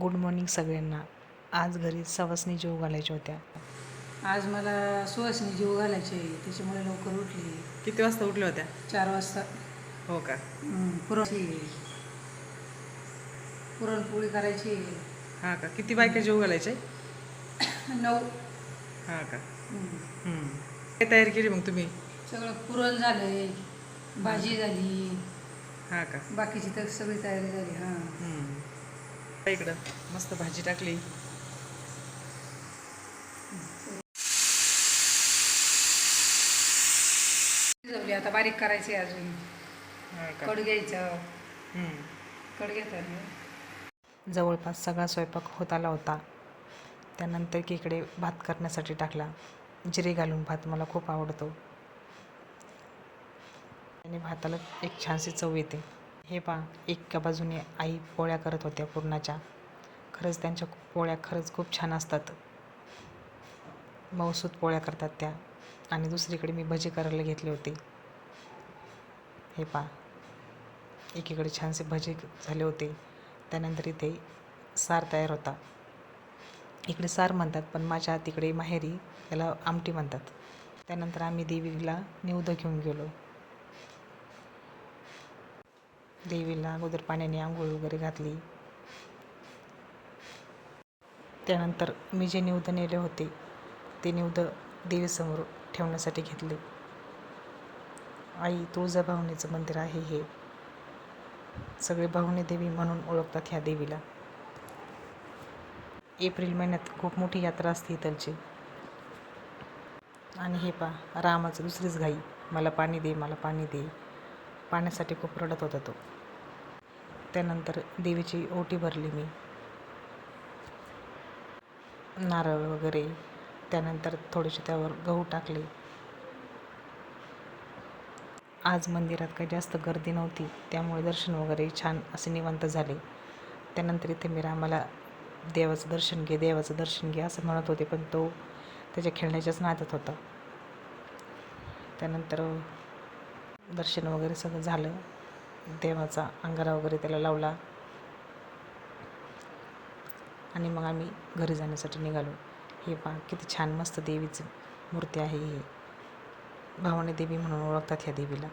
Good morning सगळ्यांना. आज घरी सवासणी जेव घालायच्या होत्या. आज मला सुवासिनी जीव घालायचे त्याच्यामुळे लवकर उठली. किती वाजता उठल्या होत्या? चार वाजता. हो का? हं, पुरण पुरणपोळी करायची हां का? किती बायका जेव घालायचे नऊ. हां का? हं. काय तयारी केली मग तुम्ही? सगळं पुरण झालंय. भाजी झाली. हां का? बाकीची तर सगळी तयारी झाली. हां. इकडं. मस्त भाजी टाकली. झाली आता बारीक करायची अजून. कड घ्यायचं. कड घेतात जवळपास सगळा स्वयंपाक होत आला होता. त्यानंतर की इकडे भात करण्यासाठी टाकला. जिरे घालून भात मला खूप आवडतो. आणि भाताला एक छानशी चव येते. हे पहा एका बाजूने आई पोळ्या करत होत्या पूर्णाच्या. खरंच त्यांच्या पोळ्या खरंच खूप छान असतात. मऊसूत पोळ्या करतात त्या. आणि दुसरीकडे मी भजी करायला घेतले होते. हे पहा एकीकडे छानसे भजी झाले होते. त्यानंतर इथे सार तयार होता. इकडे सार म्हणतात पण माझ्या तिकडे माहेरी त्याला आमटी म्हणतात. त्यानंतर आम्ही देवीला निवदं घेऊन गेलो. देवीला अगोदर पाण्याने आंघोळ वगैरे घातली. त्यानंतर मी जे निवद नेले होते ते निवद देवीसमोर ठेवण्यासाठी घेतले. आई तुळजाभवानीचं मंदिर आहे हे. सगळे भवानी देवी म्हणून ओळखतात ह्या देवीला. एप्रिल महिन्यात खूप मोठी यात्रा असते इथलची. आणि हे पा रामाचं दुसरीच घाई. मला पाणी दे मला पाणी दे. पाण्यासाठी खूप रडत होता तो. त्यानंतर देवीची ओटी भरली मी. नारळ वगैरे. त्यानंतर थोडेसे त्यावर गहू टाकले. आज मंदिरात काही जास्त गर्दी नव्हती त्यामुळे दर्शन वगैरे छान असे निवांत झाले. त्यानंतर इथे मी रामाला देवाचं दर्शन घे देवाचं दर्शन घे असं म्हणत होते पण तो त्याच्या खेळण्याच्याच नादात होता. त्यानंतर दर्शन वगैरे सगळं झालं. देवाचा अंगारा वगैरे त्याला लावला. आणि मग आम्ही घरी जाण्यासाठी निघालो. हे पहा किती छान मस्त देवीचं मूर्ती आहे ही. भावाने देवी म्हणून ओळखतात ह्या देवीला.